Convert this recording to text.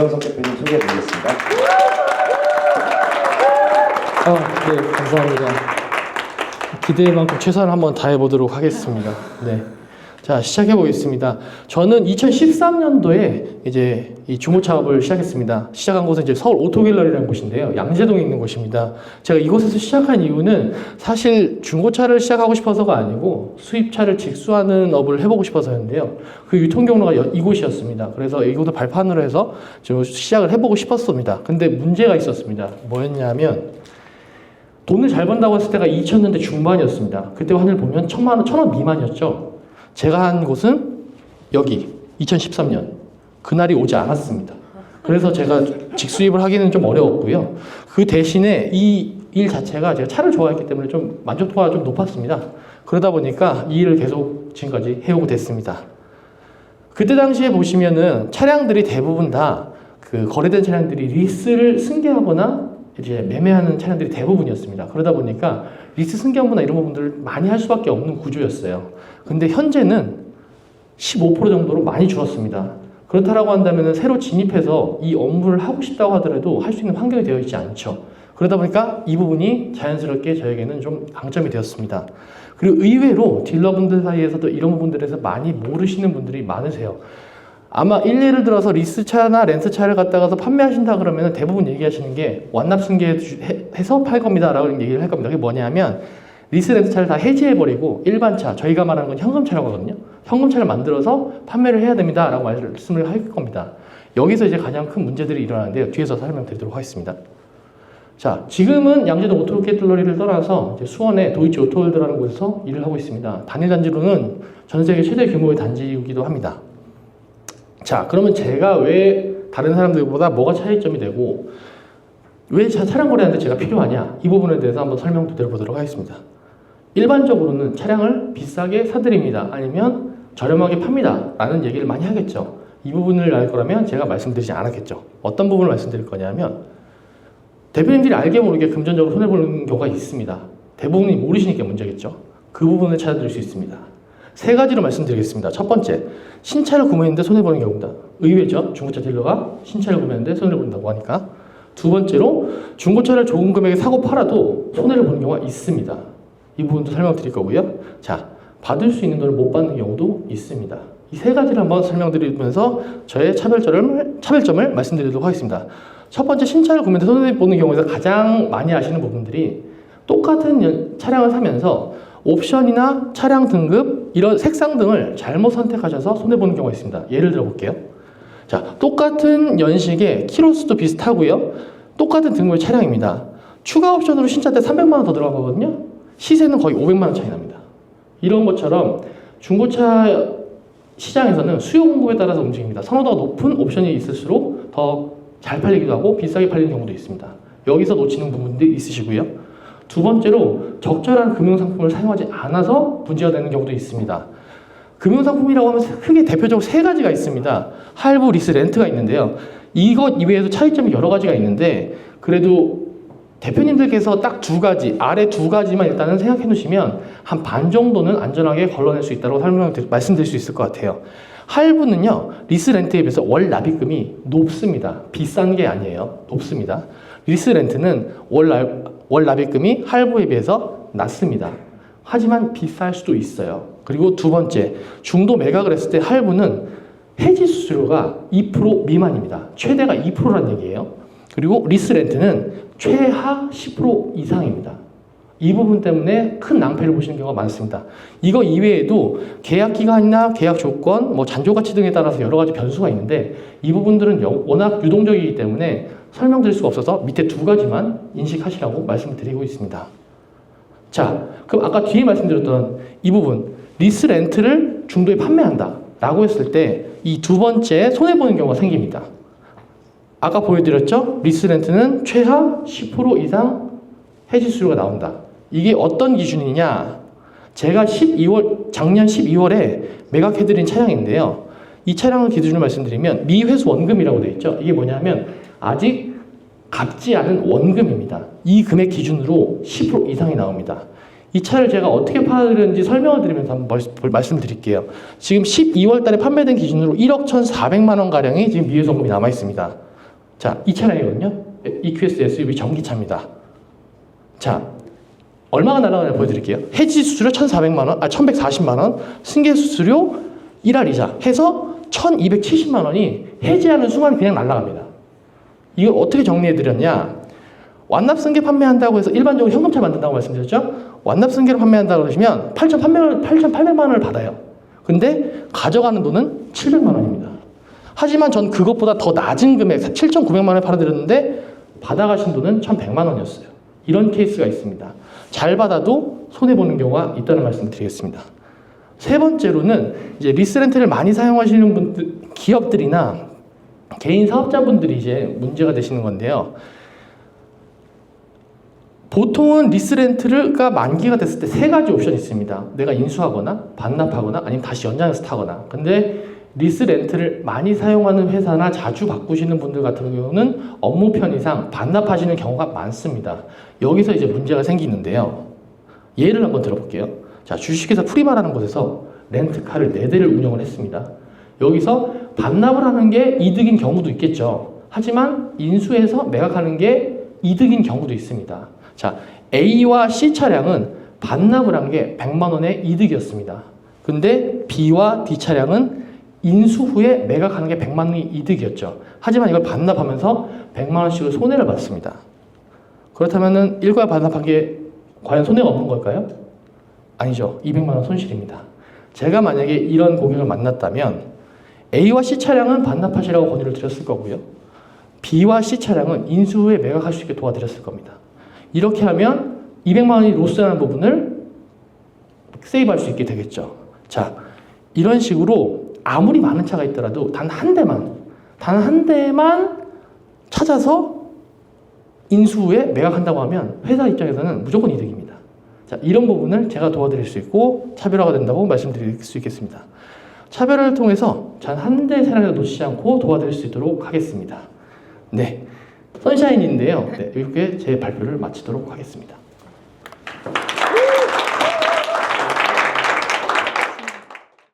이영석 대표님 소개해 드리겠습니다. 아, 네, 감사합니다. 기대만큼 최선을 한번 다해 보도록 하겠습니다. 네. 자, 시작해 보겠습니다. 저는 2013년도에 이제 이 중고차업을 시작했습니다. 시작한 곳은 이제 서울 오토갤러리라는 곳인데요. 양재동에 있는 곳입니다. 제가 이곳에서 시작한 이유는 사실 중고차를 시작하고 싶어서가 아니고 수입차를 직수하는 업을 해보고 싶어서였는데요. 그 유통 경로가 여- 이곳이었습니다. 그래서 이곳을 발판으로 해서 좀 시작을 해보고 싶었습니다. 근데 문제가 있었습니다. 뭐였냐면 돈을 잘 번다고 했을 때가 2000년대 중반이었습니다. 그때 환율 보면 천만 원, 천 원 미만이었죠. 제가 한 곳은 여기 2013년 그날이 오지 않았습니다. 그래서 제가 직수입을 하기는 좀 어려웠고요. 그 대신에 이 일 자체가 제가 차를 좋아했기 때문에 좀 만족도가 좀 높았습니다. 그러다 보니까 이 일을 계속 지금까지 해오고 됐습니다. 그때 당시에 보시면은 차량들이 대부분 다 그 거래된 차량들이 리스를 승계하거나 이제 매매하는 차량들이 대부분이었습니다. 그러다 보니까 리스 승계업무나 이런 부분들을 많이 할 수밖에 없는 구조였어요. 근데 현재는 15% 정도로 많이 줄었습니다. 그렇다라고 한다면 새로 진입해서 이 업무를 하고 싶다고 하더라도 할 수 있는 환경이 되어 있지 않죠. 그러다 보니까 이 부분이 자연스럽게 저에게는 좀 강점이 되었습니다. 그리고 의외로 딜러분들 사이에서도 이런 부분들에서 많이 모르시는 분들이 많으세요. 아마 일례를 들어서 리스차나 렌스차를 갖다가서 판매하신다 그러면 대부분 얘기하시는 게 완납 승계해서 팔 겁니다 라고 얘기를 할 겁니다. 그게 뭐냐면 리스 렌트차를 다 해지해버리고 일반 차, 저희가 말하는 건 현금차라고 하거든요. 현금차를 만들어서 판매를 해야 됩니다 라고 말씀을 할 겁니다. 여기서 이제 가장 큰 문제들이 일어나는데요. 뒤에서 설명드리도록 하겠습니다. 자, 지금은 양재동 오토캐틀러리를 떠나서 이제 수원의 도이치 오토월드라는 곳에서 일을 하고 있습니다. 단일 단지로는 전 세계 최대 규모의 단지이기도 합니다. 자, 그러면 제가 왜 다른 사람들보다 뭐가 차이점이 되고 왜 차- 차량 거래하는데 제가 필요하냐? 이 부분에 대해서 한번 설명 드려보도록 하겠습니다. 일반적으로는 차량을 비싸게 사드립니다. 아니면 저렴하게 팝니다. 라는 얘기를 많이 하겠죠. 이 부분을 알 거라면 제가 말씀드리지 않았겠죠. 어떤 부분을 말씀드릴 거냐면 대표님들이 알게 모르게 금전적으로 손해보는 경우가 있습니다. 대부분이 모르시니까 문제겠죠. 그 부분을 찾아드릴 수 있습니다. 세 가지로 말씀드리겠습니다. 첫 번째, 신차를 구매했는데 손해보는 경우다. 의외죠. 중고차 딜러가 신차를 구매했는데 손해본다고 하니까. 두 번째로, 중고차를 좋은 금액에 사고 팔아도 손해를 보는 경우가 있습니다. 이 부분도 설명드릴 거고요. 자, 받을 수 있는 돈을 못 받는 경우도 있습니다. 이 세 가지를 한번 설명드리면서 저의 차별점을, 차별점을 말씀드리도록 하겠습니다. 첫 번째, 신차를 구매해서 손해보는 경우에서 가장 많이 아시는 부분들이 똑같은 연- 차량을 사면서 옵션이나 차량 등급 이런 색상 등을 잘못 선택하셔서 손해 보는 경우가 있습니다. 예를 들어 볼게요. 자, 똑같은 연식의 키로수도 비슷하고요. 똑같은 등급의 차량입니다. 추가 옵션으로 신차 때 300만 원 더 들어가거든요. 시세는 거의 500만 원 차이 납니다. 이런 것처럼 중고차 시장에서는 수요 공급에 따라서 움직입니다. 선호도가 높은 옵션이 있을수록 더 잘 팔리기도 하고 비싸게 팔리는 경우도 있습니다. 여기서 놓치는 부분들이 있으시고요. 두 번째로 적절한 금융상품을 사용하지 않아서 문제가 되는 경우도 있습니다. 금융상품이라고 하면 크게 대표적으로 세 가지가 있습니다. 할부, 리스, 렌트가 있는데요. 이것 이외에도 차이점이 여러 가지가 있는데 그래도 대표님들께서 딱 두 가지, 아래 두 가지만 일단은 생각해 놓으시면 한 반 정도는 안전하게 걸러낼 수 있다고 설명, 말씀드릴 수 있을 것 같아요. 할부는요, 리스 렌트에 비해서 월 납입금이 높습니다. 비싼 게 아니에요. 높습니다. 리스 렌트는 월, 납, 월 납입금이 할부에 비해서 낮습니다. 하지만 비쌀 수도 있어요. 그리고 두 번째, 중도 매각을 했을 때 할부는 해지 수수료가 2% 미만입니다. 최대가 2%란 얘기예요. 그리고 리스 렌트는 최하 10% 이상입니다. 이 부분 때문에 큰 낭패를 보시는 경우가 많습니다. 이거 이외에도 계약 기간이나 계약 조건, 뭐 잔조 가치 등에 따라서 여러 가지 변수가 있는데 이 부분들은 여- 워낙 유동적이기 때문에 설명드릴 수가 없어서 밑에 두 가지만 인식하시라고 말씀드리고 있습니다. 자, 그럼 아까 뒤에 말씀드렸던 이 부분 리스 렌트를 중도에 판매한다 라고 했을 때 이 두 번째 손해 보는 경우가 생깁니다. 아까 보여드렸죠? 리스 렌트는 최하 10% 이상 해지 수수료가 나온다. 이게 어떤 기준이냐? 제가 12월 작년 12월에 매각해드린 차량인데요. 이 차량을 기준으로 말씀드리면 미회수 원금이라고 되어 있죠. 이게 뭐냐면 아직 갚지 않은 원금입니다. 이 금액 기준으로 10% 이상이 나옵니다. 이 차를 제가 어떻게 팔았는지 설명을 드리면서 한번 말- 말씀드릴게요. 지금 12월 달에 판매된 기준으로 1억 1,400만 원 가량이 지금 미회수원금이 남아 있습니다. 자, 이 차량이거든요. EQS SUV 전기차입니다. 자, 얼마가 날아가냐 보여드릴게요. 해지 수수료 1,400만 원, 아 1,140만 원, 승계 수수료 1할 이자 해서 1,270만 원이 해지하는 순간 그냥 날아갑니다. 이걸 어떻게 정리해드렸냐? 완납 승계 판매한다고 해서 일반적으로 현금차 만든다고 말씀드렸죠? 완납 승계로 판매한다고 그러시면 8,800만 8,800만 원을 받아요. 근데 가져가는 돈은 700만 원입니다. 하지만 전 그것보다 더 낮은 금액 7,900만 원에 팔아드렸는데 받아가신 돈은 1,100만 원이었어요. 이런 케이스가 있습니다. 잘 받아도 손해 보는 경우가 있다는 말씀을 드리겠습니다. 세 번째로는 이제 리스렌트를 많이 사용하시는 분들, 기업들이나 개인 사업자분들이 이제 문제가 되시는 건데요. 보통은 리스렌트가 만기가 됐을 때 세 가지 옵션이 있습니다. 내가 인수하거나 반납하거나 아니면 다시 연장해서 타거나. 근데 리스렌트를 많이 사용하는 회사나 자주 바꾸시는 분들 같은 경우는 업무 편의상 반납하시는 경우가 많습니다. 여기서 이제 문제가 생기는데요. 예를 한번 들어볼게요. 자, 주식회사 프리마라는 곳에서 렌트카를 4대를 운영을 했습니다. 여기서 반납을 하는 게 이득인 경우도 있겠죠. 하지만 인수해서 매각하는 게 이득인 경우도 있습니다. 자, A와 C 차량은 반납을 한 게 100만 원의 이득이었습니다. 근데 B와 D 차량은 인수 후에 매각하는 게 100만 원이 이득이었죠. 하지만 이걸 반납하면서 100만 원씩을 손해를 봤습니다. 그렇다면은 일괄 반납한 게 과연 손해가 없는 걸까요? 아니죠. 200만 원 손실입니다. 제가 만약에 이런 고객을 만났다면 A와 C 차량은 반납하시라고 권유를 드렸을 거고요. B와 C 차량은 인수 후에 매각할 수 있게 도와드렸을 겁니다. 이렇게 하면 200만 원이 로스하는 부분을 세이브할 수 있게 되겠죠. 자, 이런 식으로 아무리 많은 차가 있더라도 단 한 대만, 단 한 대만 찾아서 인수 후에 매각한다고 하면 회사 입장에서는 무조건 이득입니다. 자, 이런 부분을 제가 도와드릴 수 있고 차별화가 된다고 말씀드릴 수 있겠습니다. 차별화를 통해서 단 한대 차량을 놓치지 않고 도와드릴 수 있도록 하겠습니다. 네. 선샤인인데요. 네, 이렇게 제 발표를 마치도록 하겠습니다.